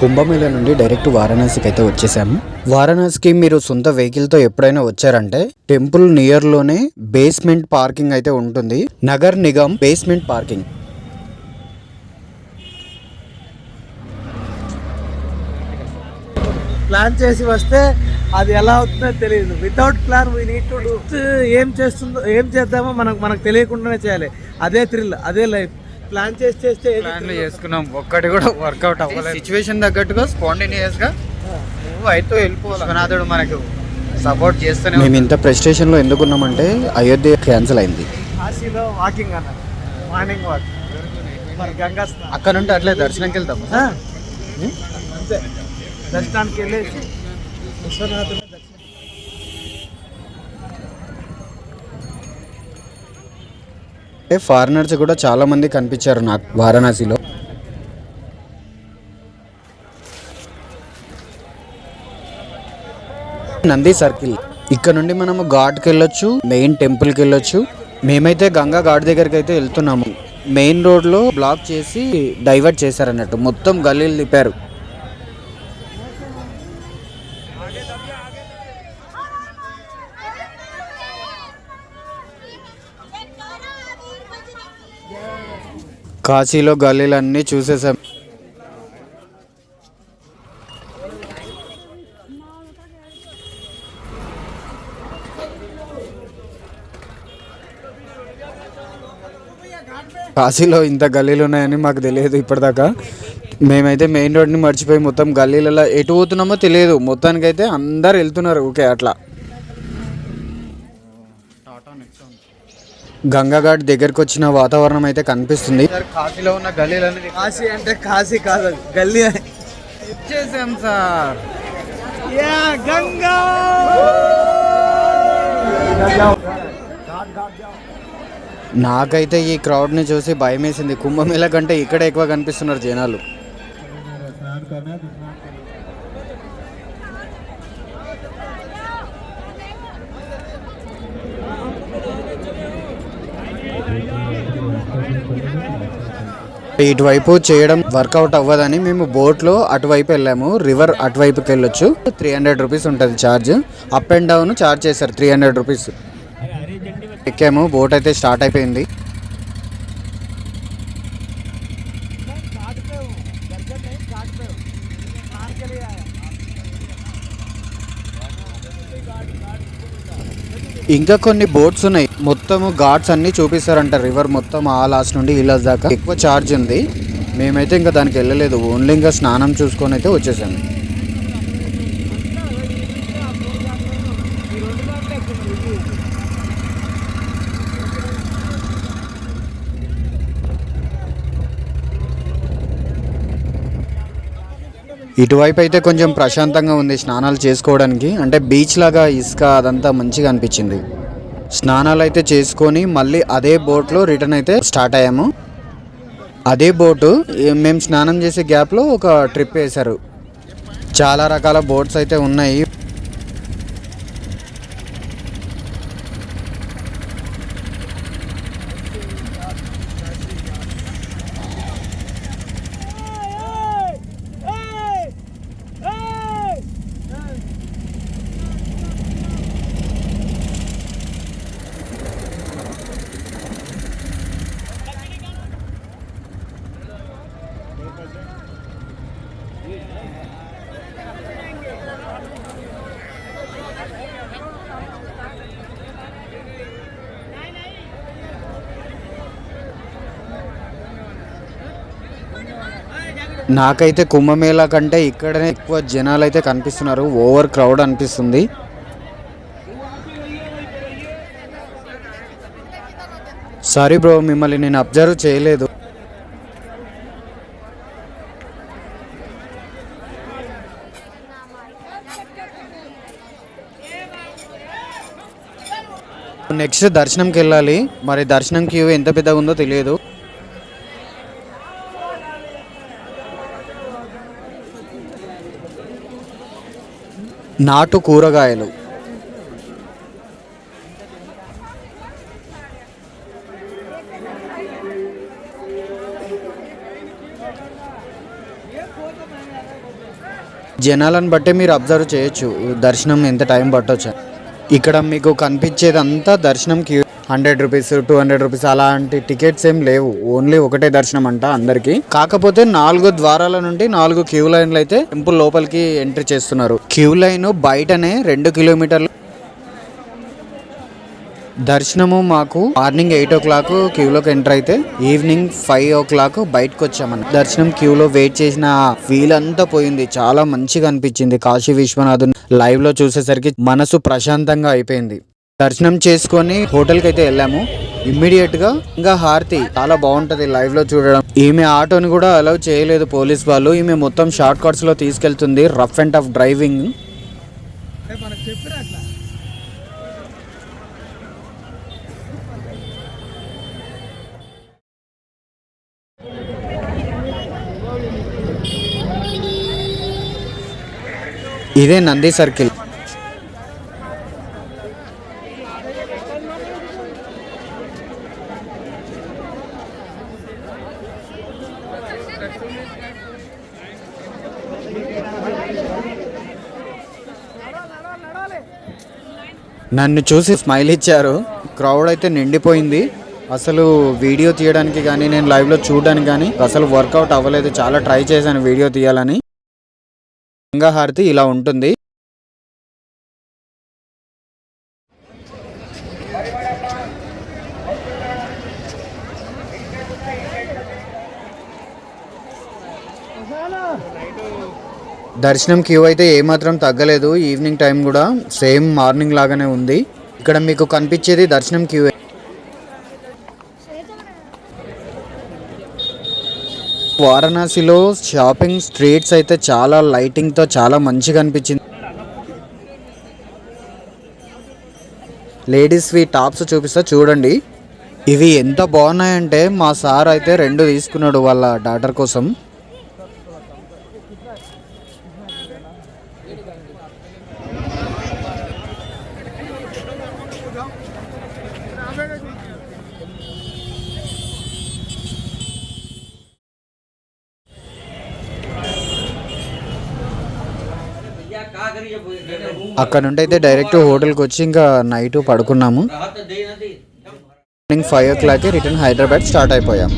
కుంభమేళ నుండి డైరెక్ట్ వారణాసికి అయితే వచ్చేసాము. వారణాసికి మీరు సొంత వెహికల్తో ఎప్పుడైనా వచ్చారంటే టెంపుల్ నియర్లోనే బేస్మెంట్ పార్కింగ్ అయితే ఉంటుంది. Nagar Nigam basement parking. Plan చేసి వస్తే అది ఎలా అవుతుందో తెలియదు. Without plan we need to do ఏం చేస్తుందో ఏం చేద్దామో మనకు మనకు తెలియకుండానే చేయాలి. అదే థ్రిల్ అదే లైఫ్ ప్లాన్ చేసి చేస్తే ఏది ప్లాన్లు చేసుకున్నాం. ఒక్కటి కూడా వర్కౌట్ అవ్వలేదు. సిచ్యువేషన్ తగ్గట్టుగా స్పాంటేనియస్గా నువ్వు అయితే వెళ్ళిపోవాలి. విశ్వనాథుడు మనకు సపోర్ట్ చేస్తూనే మేము ఇంత ప్రెస్టేషన్లో ఎందుకున్నామంటే అయోధ్య క్యాన్సిల్ అయింది. కాశీలో వాకింగ్ అన్నారు. మార్నింగ్ వాక్ మరి గంగా. అక్కడ నుండి అట్లే దర్శనంకి వెళ్తాం. ఆ? అంతే. దర్శనానికి వెళ్ళేసి విశ్వనాథుని దర్శనం ఫారినర్స్ కూడా చాలా మంది కనిపించారు నాకు వారణాసిలో. నంది సర్కిల్. ఇక్కడ నుండి మనము ఘాట్కి వెళ్ళొచ్చు మెయిన్ టెంపుల్కి వెళ్ళొచ్చు. మేమైతే గంగా ఘాట్ దగ్గరికి అయితే వెళ్తున్నాము. మెయిన్ రోడ్లో బ్లాక్ చేసి డైవర్ట్ చేశారన్నట్టు. మొత్తం గల్లీలు తిప్పారు. కాశీలో గల్లీలన్నీ చూసేసాం కాశీలో ఇంత గల్లీలు ఉన్నాయని మాకు తెలియదు ఇప్పటిదాకా. మేమైతే మెయిన్ రోడ్ని మర్చిపోయి మొత్తం గల్లీలలో ఎటు పోతున్నామో తెలియదు. మొత్తానికైతే అందరు వెళ్తున్నారు. ఓకే అట్లా. గంగాఘాట్ దగ్గరికి వచ్చిన వాతావరణం అయితే కనిపిస్తుంది. సార్ కాశీలో ఉన్న గల్లీలు అనేది కాశీ అంటే కాశీ కాదు గల్లీ అని. ఇచ్చేసాం సార్. యా గంగా! నాకైతే ఈ క్రౌడ్ని చూసి భయం వేసింది కుంభమేళ కంటే ఇక్కడ ఎక్కువ కనిపిస్తున్నారు జనాలు. ఇటువైపు చేయడం వర్కౌట్ అవ్వదని మేము బోట్లో అటువైపు వెళ్ళాము. రివర్ అటువైపుకి వెళ్ళొచ్చు త్రీ హండ్రెడ్ రూపీస్ ఉంటుంది charge up and down charge చేశారు త్రీ హండ్రెడ్ రూపీస్. ఎక్కాము. బోట్ అయితే స్టార్ట్ అయిపోయింది. ఇంకా కొన్ని బోట్స్ ఉన్నాయి. మొత్తము ఘాట్స్ అన్ని చూపిస్తారంట. రివర్ మొత్తం ఆ లాస్ట్ నుండి ఈ లాస్ట్ దాకా. ఎక్కువ ఛార్జ్ ఉంది. మేమైతే ఇంకా దానికి వెళ్ళలేదు. ఓన్లీ ఇంకా స్నానం చూసుకొని అయితే వచ్చేసాము. ఇటువైపు అయితే కొంచెం ప్రశాంతంగా ఉంది స్నానాలు చేసుకోవడానికి. అంటే బీచ్ లాగా ఇసుక అదంతా మంచిగా అనిపించింది. స్నానాలు అయితే చేసుకొని మళ్ళీ అదే బోట్లో రిటర్న్ అయితే స్టార్ట్ అయ్యాము. అదే బోటు మేము స్నానం చేసే గ్యాప్లో ఒక ట్రిప్ వేశారు. చాలా రకాల బోట్స్ అయితే ఉన్నాయి. నాకైతే కుంభమేళా కంటే ఇక్కడనే ఎక్కువ జనాలు అయితే కనిపిస్తున్నారు. ఓవర్ క్రౌడ్ అనిపిస్తుంది. సారీ బ్రో మిమ్మల్ని నేను అబ్జర్వ్ చేయలేదు. నెక్స్ట్ దర్శనంకి వెళ్ళాలి మరి దర్శనం క్యూ ఎంత పెద్దగా ఉందో తెలియదు. నాటు కూరగాయలు. జనాలను బట్టి మీరు అబ్జర్వ్ చేయొచ్చు. దర్శనం ఎంత టైం పట్టొచ్చు ఇక్కడ మీకు కనిపించేదంతా దర్శనం queue hundred rupees two hundred rupees అలాంటి టికెట్స్ ఏం లేవు. ఓన్లీ ఒకటే దర్శనం అంట అందరికి. కాకపోతే నాలుగు ద్వారాల నుండి నాలుగు క్యూ లైన్లు అయితే టెంపుల్ లోపలికి ఎంట్రీ చేస్తున్నారు. క్యూ లైన్ బయటనే రెండు కిలోమీటర్లు. దర్శనము మాకు మార్నింగ్ ఎయిట్ ఓ క్లాక్ క్యూలోకి ఎంటర్ అయితే ఈవినింగ్ ఫైవ్ ఓ క్లాక్ బయటకు వచ్చామని దర్శనం క్యూలో వెయిట్ చేసిన ఫీల్ అంతా పోయింది. చాలా మంచిగా అనిపించింది. కాశీ విశ్వనాథుని లైవ్లో చూసేసరికి మనసు ప్రశాంతంగా అయిపోయింది. దర్శనం చేసుకొని హోటల్కి అయితే వెళ్ళాము. ఇమ్మీడియట్గా ఇంకా హారతి. చాలా బాగుంటది లైవ్లో చూడడం. ఈమె ఆటోని కూడా అలౌ చేయలేదు పోలీస్ వాళ్ళు. ఈమె మొత్తం షార్ట్ కట్స్లో తీసుకెళ్తుంది. రఫ్ అండ్ టఫ్ డ్రైవింగ్ ఇదే నంది సర్కిల్ నన్ను చూసి స్మైల్ ఇచ్చారు. క్రౌడ్ అయితే నిండిపోయింది. అసలు వీడియో తీయడానికి కానీ నేను లైవ్లో చూడడానికి కానీ అసలు వర్కౌట్ అవ్వలేదు. చాలా ట్రై చేశాను వీడియో తీయాలని. గంగా హారతి ఇలా ఉంటుంది. దర్శనం క్యూ అయితే ఏమాత్రం తగ్గలేదు. ఈవినింగ్ టైం కూడా సేమ్ మార్నింగ్ లాగానే ఉంది. ఇక్కడ మీకు కనిపించేది దర్శనం క్యూ వారణాసిలో షాపింగ్ స్ట్రీట్స్ అయితే చాలా లైటింగ్తో చాలా మంచిగా అనిపించింది. లేడీస్వి టాప్స్ చూపిస్తా చూడండి. ఇవి ఎంత బాగున్నాయంటే మా సార్ అయితే రెండు తీసుకున్నాడు వాళ్ళ డాటర్ కోసం. అక్కడ నుండి అయితే డైరెక్ట్ హోటల్కి వచ్చి ఇంకా నైట్ పడుకున్నాము. మార్నింగ్ ఫైవ్ ఓ క్లాక్కి రిటర్న్ హైదరాబాద్ స్టార్ట్ అయిపోయాము